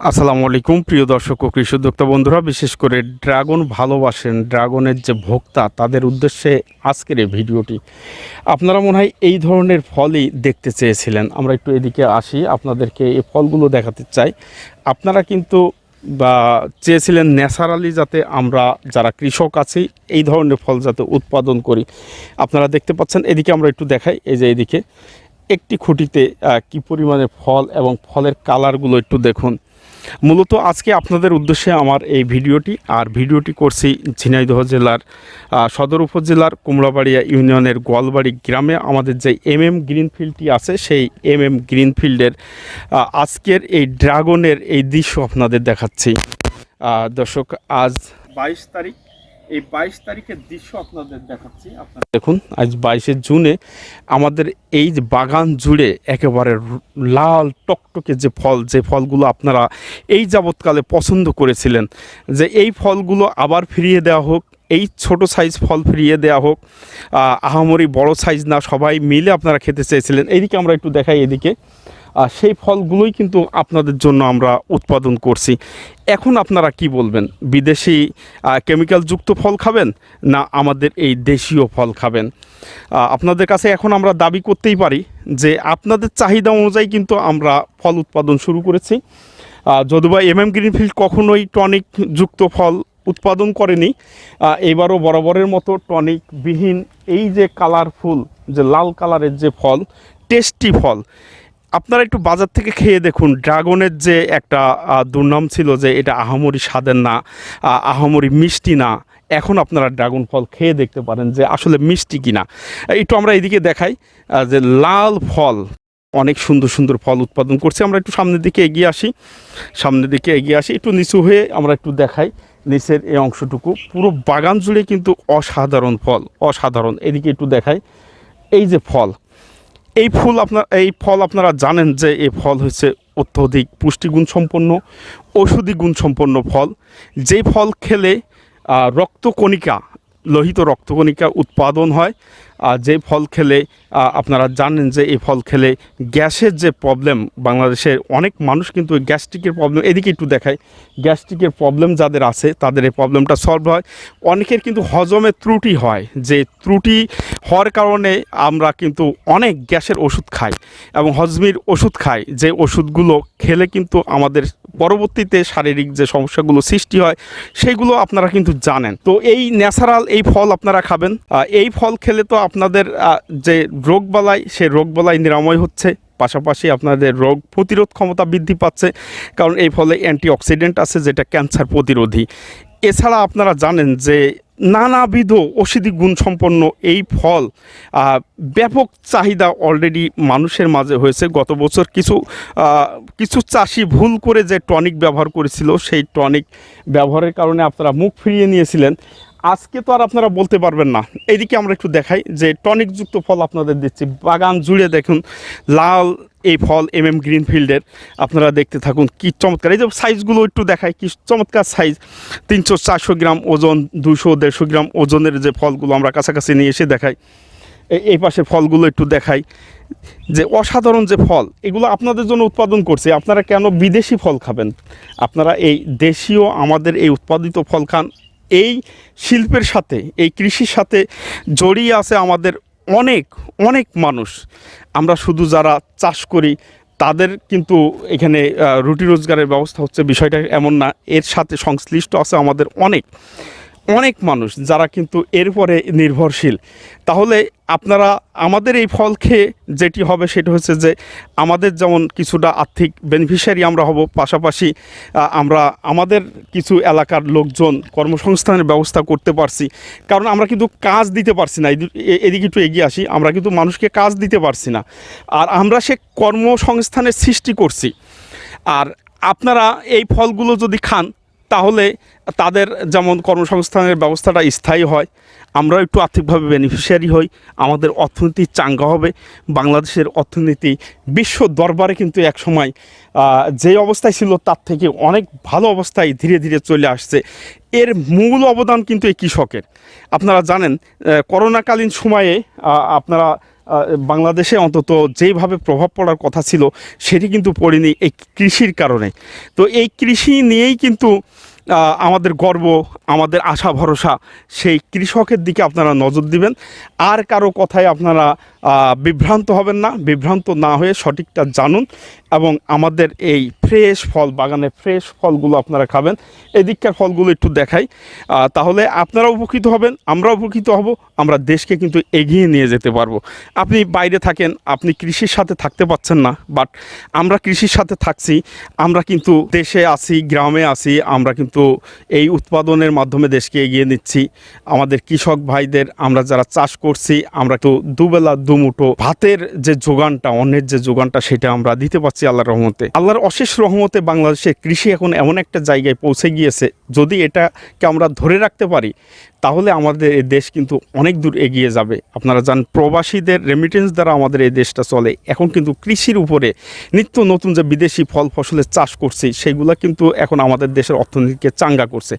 আসসালামু আলাইকুম, প্রিয় দর্শক ও কৃষি উদ্যোক্তা বন্ধুরা, বিশেষ করে ড্রাগন ভালোবাসেন, ড্রাগনের যে ভোক্তা, তাদের উদ্দেশ্যে আজকের এই ভিডিওটি। আপনারা মনে হয় এই ধরনের ফলই দেখতে চেয়েছিলেন। আমরা একটু এদিকে আসি, আপনাদেরকে এই ফলগুলো দেখাতে চাই। আপনারা কিন্তু বা চেয়েছিলেন ন্যাচারালি যাতে আমরা যারা কৃষক আছি, এই ধরনের ফল যাতে উৎপাদন করি। আপনারা দেখতে পাচ্ছেন, এদিকে আমরা একটু দেখাই, এই যে এদিকে। একটি খুঁটিতে কি পরিমাণে ফল এবং ফলের কালারগুলো একটু দেখুন। মূলত আজকে আপনাদের উদ্দেশ্যে আমার এই ভিডিওটি, আর ভিডিওটি করছি ঝিনাইদহ জেলার সদর উপজেলার কুমড়াবাড়িয়া ইউনিয়নের গোয়ালবাড়ি গ্রামে। আমাদের যে এম এম গ্রিনফিল্ডটি আছে, সেই এম এম গ্রিনফিল্ডের আজকের এই ড্রাগনের এই দৃশ্য আপনাদের দেখাচ্ছি। দর্শক, আজ বাইশ তারিখ এই বাইশ তারিখের দৃশ্য আপনাদের দেখাচ্ছি। আপনার দেখুন, আজ বাইশে জুনে আমাদের এই যে বাগান জুড়ে একেবারে লাল টকটকে যে ফল, যে ফলগুলো আপনারা এই যাবৎকালে পছন্দ করেছিলেন, যে এই ফলগুলো আবার ফিরিয়ে দেওয়া হোক এই ছোট সাইজ ফল ফিরিয়ে দেওয়া হোক আহামরি বড় সাইজ না, সবাই মিলে আপনারা খেতে চেয়েছিলেন। এইদিকে আমরা একটু দেখাই এদিকে। আর সেই ফলগুলোই কিন্তু আপনাদের জন্য আমরা উৎপাদন করছি। এখন আপনারা কি বলবেন? বিদেশি কেমিক্যালযুক্ত ফল খাবেন না আমাদের এই দেশীয় ফল খাবেন? আপনাদের কাছে এখন আমরা দাবি করতেই পারি যে আপনাদের চাহিদা অনুযায়ী কিন্তু আমরা ফল উৎপাদন শুরু করেছি। যদিবা এম এম গ্রিনফিল্ড কখনোই টনিক যুক্ত ফল উৎপাদন করেনি। এবারও বরাবরের মতো টনিক বিহীন এই যে কালারফুল যে লাল কালারের যে ফল টেস্টি ফল আপনারা একটু বাজার থেকে খেয়ে দেখুন। ড্রাগনের যে একটা দুর্নাম ছিল যে এটা আহামরি স্বাদের না আহ, আহামরি মিষ্টি না এখন আপনারা ড্রাগন ফল খেয়ে দেখতে পারেন যে আসলে মিষ্টি কিনা। একটু আমরা এদিকে দেখাই যে লাল ফল অনেক সুন্দর সুন্দর ফল উৎপাদন করছে। আমরা একটু সামনের দিকে এগিয়ে আসি সামনের দিকে এগিয়ে আসি একটু নিচু হয়ে আমরা একটু দেখাই নিচের এই অংশটুকু। পুরো বাগান জুড়ে কিন্তু অসাধারণ ফল, অসাধারণ। এদিকে একটু দেখায় এই যে ফল, এই ফুল আপনার, এই ফল আপনারা জানেন যে এই ফল হচ্ছে অত্যধিক পুষ্টিগুণ সম্পন্ন, ঔষধি গুণ সম্পন্ন ফল। যেই ফল খেলে রক্তকণিকা, লোহিত রক্তকণিকা উৎপাদন হয় যে ফল খেলে আপনারা জানেন যে এই ফল খেলে গ্যাসের যে প্রবলেম বাংলাদেশের অনেক মানুষ কিন্তু গ্যাস্ট্রিকের প্রবলেম এদিকে একটু দেখায় গ্যাস্ট্রিকের প্রবলেম যাদের আছে, তাদের এই প্রবলেমটা সলভ হয়। অনেকের কিন্তু হজমে ত্রুটি হয়, যে ত্রুটি হওয়ার কারণে আমরা কিন্তু অনেক গ্যাসের ওষুধ খাই এবং হজমির ওষুধ খাই। যে ওষুধগুলো খেলে কিন্তু আমাদের পরবর্তীতে শারীরিক যে সমস্যাগুলো সৃষ্টি হয় সেইগুলো আপনারা কিন্তু জানেন। তো এই ন্যাচারাল এই ফল আপনারা খাবেন। এই ফল খেলে তো আপনাদের যে রোগবালাই সেই রোগবালাই নিরাময় হচ্ছে। পাশাপাশি আপনাদের রোগ প্রতিরোধ ক্ষমতা বৃদ্ধি পাচ্ছে। কারণ এই ফলে অ্যান্টিঅক্সিডেন্ট আছে, যেটা ক্যান্সার প্রতিরোধী। এছাড়া আপনারা জানেন যে নানাবিধ ঔষধি গুণ সম্পন্ন এই ফল ব্যাপক চাহিদা অলরেডি মানুষের মাঝে হয়েছে। গত বছর কিছু কিছু চাষি ভুল করে যে টনিক ব্যবহার করেছিল, সেই টনিক ব্যবহারের কারণে আপনারা মুখ ফিরিয়ে নিয়েছিলেন। আজকে তো আর আপনারা বলতে পারবেন না। এইদিকে আমরা একটু দেখাই যে টনিকযুক্ত ফল আপনাদের দিচ্ছি। বাগান জুড়ে দেখুন, লাল এই ফল এম এম গ্রিনফিল্ডের আপনারা দেখতে থাকুন, কি চমৎকার। এই যে সাইজগুলো একটু দেখাই, কি চমৎকার সাইজ তিনশো চারশো গ্রাম ওজন দুশো দেড়শো গ্রাম ওজনের যে ফলগুলো আমরা কাছাকাছি নিয়ে এসে দেখাই। এই পাশে ফলগুলো একটু দেখাই। যে অসাধারণ যে ফল, এগুলো আপনাদের জন্য উৎপাদন করছে। আপনারা কেন বিদেশি ফল খাবেন? আপনারা এই দেশীয় আমাদের এই উৎপাদিত ফল খান এই শিল্পের সাথে, এই কৃষির সাথে জড়িয়ে আছে আমাদের অনেক অনেক মানুষ। আমরা শুধু যারা চাষ করি, তাদের কিন্তু এখানে রুটি রোজগারের ব্যবস্থা হচ্ছে। বিষয়টা এমন না, এর সাথে সংশ্লিষ্ট আছে আমাদের অনেক। অনেক মানুষ যারা কিন্তু এর পরে নির্ভরশীল। তাহলে আপনারা আমাদের এই ফল খেয়ে যেটি হবে সেটা হচ্ছে যে আমাদের যেমন কিছুটা আর্থিক বেনিফিশিয়ারি আমরা হব, পাশাপাশি আমরা আমাদের কিছু এলাকার লোকজন কর্মসংস্থানের ব্যবস্থা করতে পারছি। কারণ আমরা কিন্তু কাজ দিতে পারছি না। এদি- এদিকে একটু এগিয়ে আসি, আমরা কিন্তু মানুষকে কাজ দিতে পারছি না। আর আমরা সে কর্মসংস্থানের সৃষ্টি করছি। আর আপনারা এই ফলগুলো যদি খান তাহলে তাদের যেমন কর্মসংস্থানের ব্যবস্থাটা স্থায়ী হয়, আমরাও একটু আর্থিকভাবে বেনিফিশিয়ারি হই, আমাদের অর্থনীতি চাঙ্গা হবে, বাংলাদেশের অর্থনীতি বিশ্ব দরবারে কিন্তু এক সময় যে অবস্থায় ছিল তার থেকে অনেক ভালো অবস্থায় ধীরে ধীরে চলে আসছে। এর মূল অবদান কিন্তু এই কৃষকের। আপনারা জানেন করোনাকালীন সময়ে আপনারা বাংলাদেশে অন্তত যেভাবে প্রভাব পড়ার কথা ছিল, সেটি কিন্তু পড়েনি এই কৃষির কারণে। তো এই কৃষি নিয়েই কিন্তু আমাদের গর্ব, আমাদের আশা, ভরসা, সেই কৃষকের দিকে আপনারা নজর দিবেন। আর কারও কথায় আপনারা বিভ্রান্ত হবেন না, বিভ্রান্ত না হয়ে সঠিকটা জানুন এবং আমাদের এই ফ্রেশ ফল, বাগানে ফ্রেশ ফলগুলো আপনারা খাবেন। এদিককার ফলগুলো একটু দেখাই। তাহলে আপনারা উপকৃত হবেন আমরা উপকৃত হব, আমরা দেশকে কিন্তু এগিয়ে নিয়ে যেতে পারব। আপনি বাইরে থাকেন, আপনি কৃষির সাথে থাকতে পাচ্ছেন না বাট আমরা কৃষির সাথে থাকছি, আমরা কিন্তু দেশে আছি, গ্রামে আছি, আমরা কিন্তু এই উৎপাদনের মাধ্যমে দেশকে এগিয়ে নিচ্ছি। আমাদের কৃষক ভাইদের আমরা যারা চাষ করছি, আমরা তো দুবেলা দুমুঠো ভাতের যে যোগানটা অন্যের যে যোগানটা, সেটা আমরা দিতে পারছি আল্লাহর রহমতে। আল্লাহর অশেষ রহমতে বাংলাদেশের কৃষি এখন এমন একটা জায়গায় পৌঁছে গিয়েছে, যদি এটাকে আমরা ধরে রাখতে পারি, তাহলে আমাদের এই দেশ কিন্তু অনেক দূর এগিয়ে যাবে। আপনারা জান প্রবাসীদের রেমিটেন্স দ্বারা আমাদের এই দেশটা চলে। এখন কিন্তু কৃষির উপরে নিত্য নতুন যে বিদেশি ফল ফসলের চাষ করছি, সেগুলো কিন্তু এখন আমাদের দেশের অর্থনীতিকে চাঙ্গা করছে।